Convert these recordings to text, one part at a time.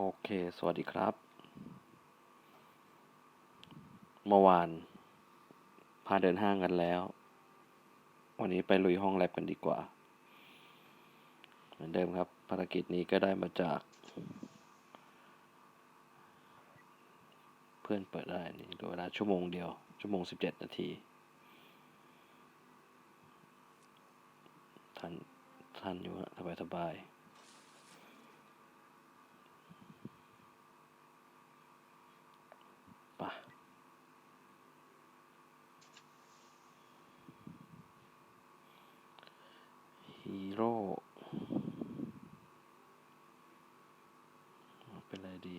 โอเค สวัสดีครับ เมื่อวาน พาเดินห้างกันแล้ว วันนี้ไปลุยห้องแลบกันดีกว่า เหมือนเดิมครับ ภารกิจนี้ก็ได้มาจาก เพื่อนเปิดได้นี่ดูเวลาชั่วโมงเดียว ชั่วโมงสิบเจ็ดนาที ทัน ทันอยู่ฮะสบายสบายๆ ไปะฮี โร่เป็นอะไรดี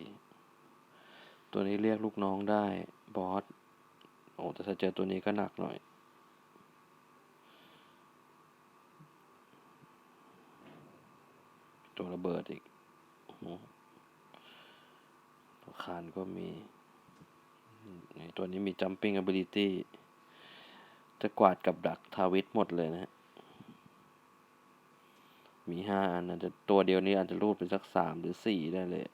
ตัวนี้เรียกลูกน้องได้ บอส โอ้ แต่ถ้าเจอตัวนี้ก็หนักหน่อย ตัวระเบิดอีกโอ้โหตัวคานก็มี ตัวนี้มี jumping ability จะกวาดกับดักทาวิทหมดเลยนะฮะ มีห้าอันอาจจะตัวเดียวนี้อาจจะรูดเป็นสักสามหรือสี่ได้เลย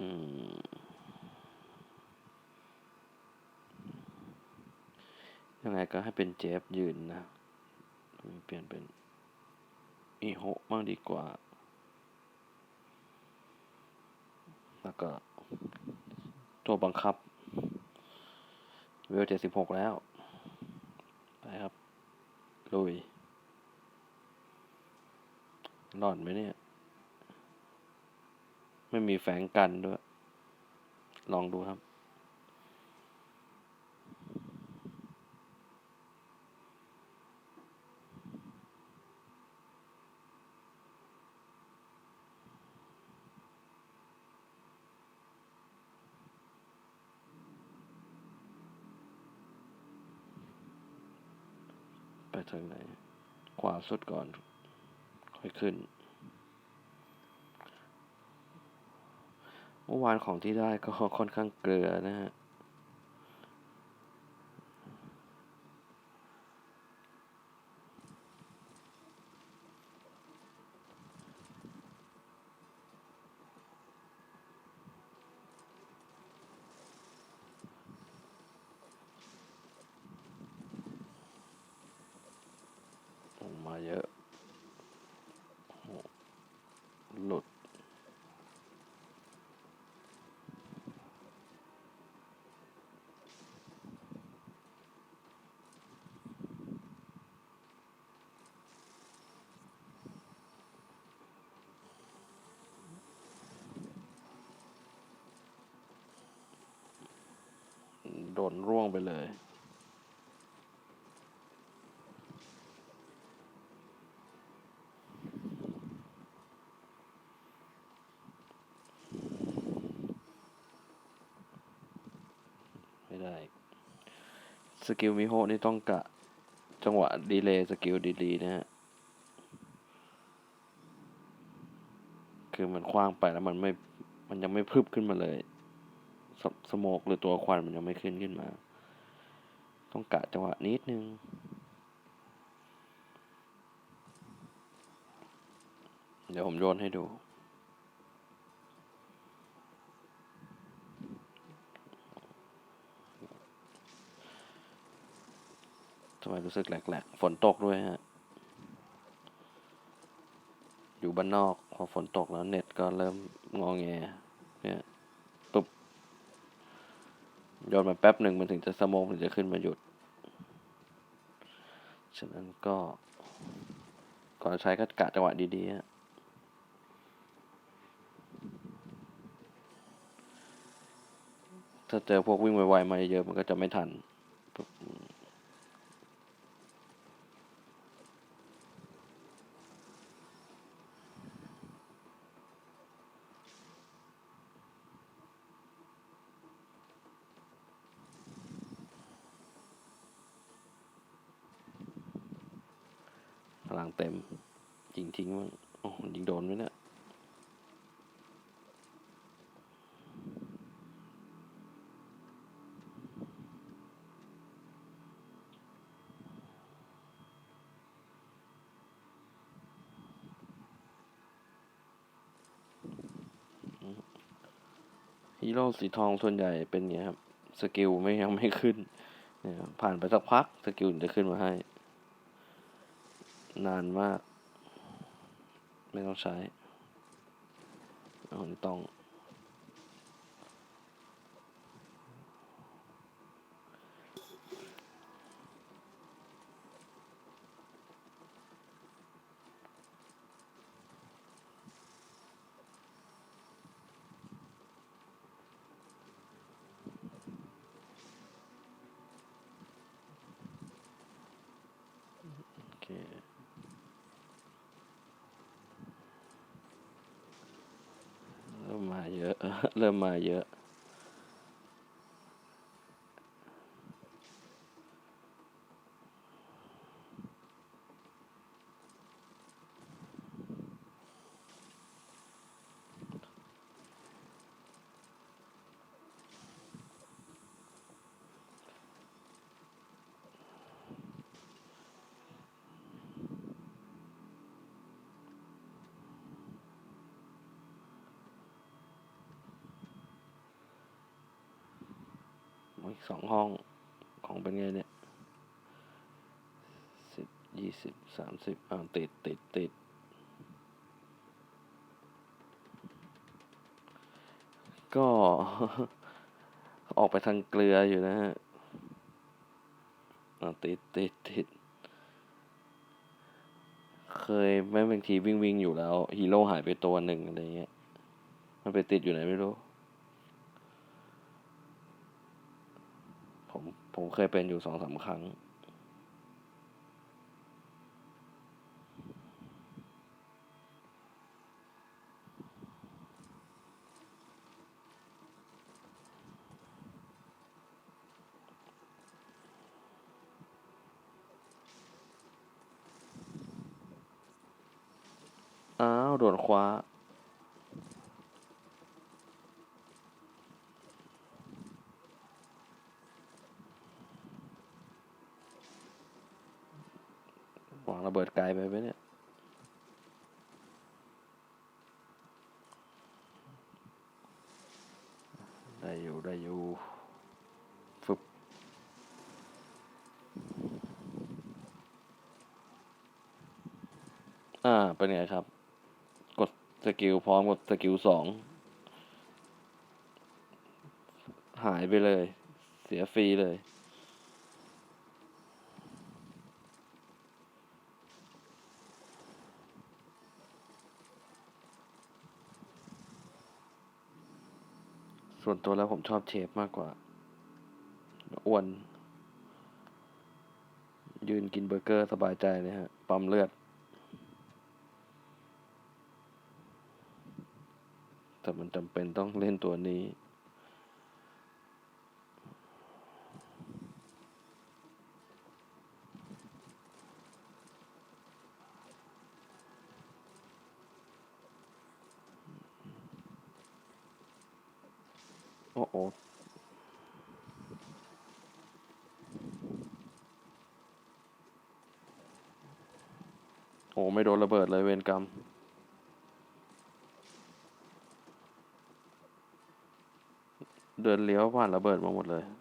อืม ยังไงก็ให้เป็นเจฟยืนนะ เปลี่ยนเป็นอีโฮบ้างดีกว่า แล้วก็ ตัวบังคับ เวลเจ็ดสิบหกแล้ว ไปครับ ลุย รอดไหมเนี่ย ไม่มีแฝงกันด้วย ลองดูครับไปทางไหน ขวาสุดก่อน ค่อยขึ้น เมื่อวานของที่ได้ก็ค่อนข้างเกลือนะฮะ ออกมาเยอะโอ้โหหลุด โดนร่วงไปเลย ไม่ได้ สกิลมิโฮนี่ต้องกะ จังหวะดีเลย์สกิลดีๆนะฮะ คือมันคว้างไปแล้วมันไม่ มันยังไม่พึบขึ้นมาเลย สสโมกหรือตัวควันมันยังไม่ขึ้นขึ้นมา ต้องกะจังหวะนิดนึง เดี๋ยวผมโยนให้ดู ทำไมรู้สึกแหลกๆ ฝนตกด้วยฮะ อยู่บ้านนอก พอฝนตกแล้วเน็ตก็เริ่มงอแง เนี่ยปุ๊บ โยนมาแป๊บหนึ่งมันถึงจะสมองถึงจะขึ้นมาหยุด ฉะนั้นก็ ก่อนใช้ก็กะจังหวะดีๆฮะถ้าเจอพวกวิ่งไวๆมาเยอะมันก็จะไม่ทันางเต็มยิงทิ้งมั้งโอ้ยิงโดนไหมเนะี่ยฮีโร่สีทองส่วนใหญ่เป็นเงี้ยครับ สกิลไม่ยังไม่ขึ้นเนี่ยผ่านไปสักพัก สกิลจะขึ้นมาให้ นานมาก ไม่ต้องใช้เอานี่ต้องโอเค เยอะ เริ่มมาเยอะ สองห้องของเป็นไงเนี่ยสิบยี่สิบสามสิบอ้าติดติดติดก็ออกไปทางเกลืออยู่นะฮะติดติดติด เคยแม่บางทีวิ่งวิ่งอยู่แล้ว ฮีโร่หายไปตัวหนึ่งอะไรเงี้ย มันไปติดอยู่ไหนไม่รู้ ผมเคยเป็นอยู่สองสามครั้ง อ้าว โดนคว้าางระเบิดไกลไปไหมเนี่ย ได้อยู่ ได้อยู่ฟึบอ่า เป็นไงครับ กดสกิลพร้อมกดสกิลสอง หายไปเลย เสียฟรีเลย ส่วนตัวแล้วผมชอบเชฟมากกว่า อ้วน ยืนกินเบอร์เกอร์สบายใจเลยฮะ ปั๊มเลือด แต่มันจำเป็นต้องเล่นตัวนี้ อ้โอโอ้ไม่โดนระเบิดเลยเวรกรรม เดินเลี้ยวผ่านระเบิดมาหมดเลย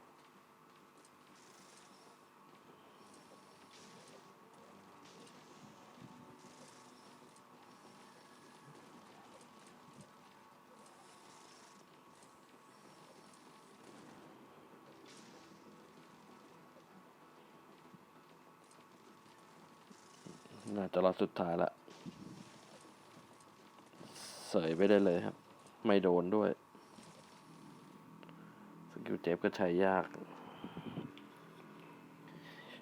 น่าจะรอสุดท้ายละเสยไปได้เลยครับ ไม่โดนด้วย สกิลเจ็บก็ใช้ยาก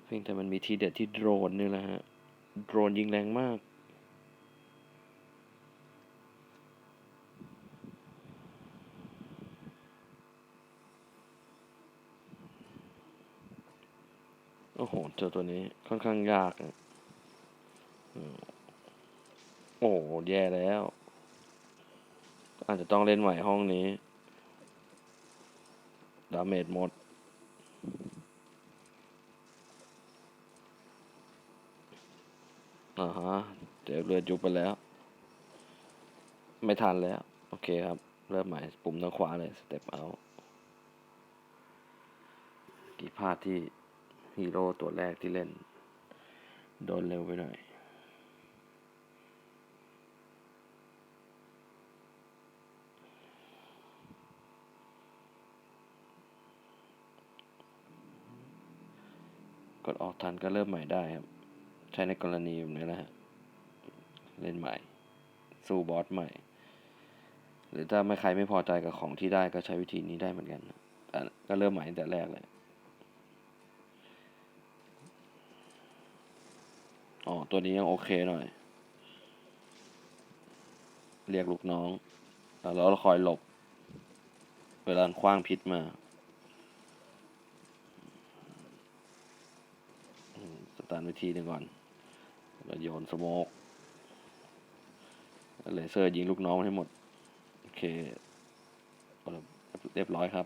เพียงแต่มันมีทีเด็ดที่โดรนนี่แหละฮะ โดรนยิงแรงมากโอ้โห เจอตัวนี้ค่อนข้างยากอะ โอ้แย่แล้ว อาจจะต้องเล่นใหม่ห้องนี้ ดาเมจหมด อ่าฮะ เดี๋ยวเรือยุบไปแล้ว ไม่ทันแล้ว โอเคครับ เริ่มใหม่ ปุ่มทางขวาเลย step out กี่พลาดที่ฮีโร่ตัวแรกที่เล่น โดนเร็วไปหน่อย กดออกทันก็เริ่มใหม่ได้ครับ ใช้ในกรณีแบบนี้นะฮะ เล่นใหม่ สู้บอสใหม่ หรือถ้าไม่ใครไม่พอใจกับของที่ได้ก็ใช้วิธีนี้ได้เหมือนกันแต่ก็เริ่มใหม่ตั้งแต่แรกเลยอ๋อ ตัวนี้ยังโอเคหน่อย เรียกลูกน้อง แล้วเราคอยหลบ เวลาคว้างพิษมาอืมส ตาร์ทวิธีหนึ่งก่อนแล้วโยนสโมกเลเซอร์ยิงลูกน้องให้หมด โอเค เรียบร้อยครับ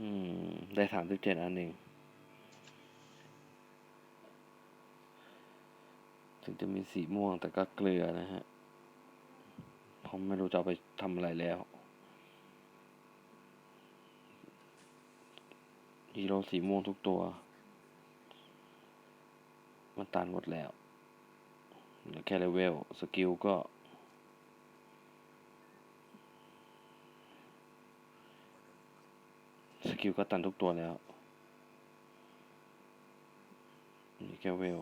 อืมได้สามสิบเจ็ดอันเองถึงจะมีสีม่วงแต่ก็เกลือนะฮะ ผมไม่รู้จะไปทำอะไรแล้วฮีโร่สีม่วงทุกตัว มันตันหมดแล้วเหลือแค่เลเวล สกิลก็ สกิลก็ตันทุกตัวแล้วนี่แค่เวล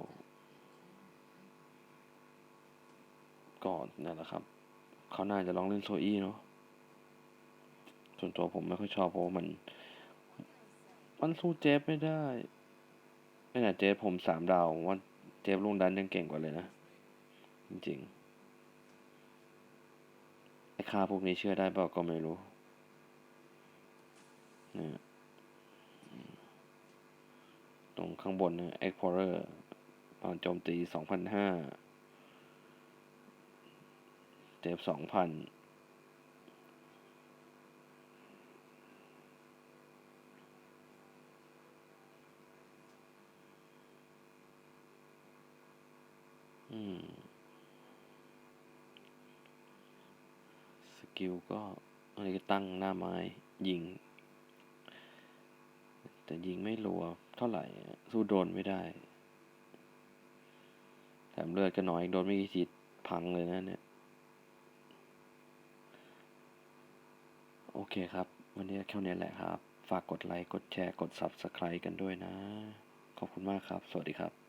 ก่อนนั่นแหละครับ เขาน่าจะลองเล่นโซอี้เนาะส่วนตัวผมไม่ค่อยชอบเพราะมัน มันสู้เจฟไม่ได้ไม่น่ะเจฟผมสามดาวว่าเจฟลุงดันยังเก่งกว่าเลยนะ จริงๆไอ้ค่าพวกนี้เชื่อได้เปล่าก็ไม่รู้นี่ยตรงข้างบนเนี่ย Explorer ตอนโจมตีสองพันห้า เจฟสองพันสกิลก็อันนี้ก็ตั้งหน้าไม้ยิง แต่ยิงไม่รัวเท่าไหร่ สู้โดนไม่ได้ แถมเลือดก็น้อยโดนไม่กี่ทีพังเลยนะเนี่ย โอเคครับ วันนี้แค่นี้แหละครับ ฝากกดไลค์ กดแชร์ กด Subscribe กันด้วยนะ ขอบคุณมากครับ สวัสดีครับ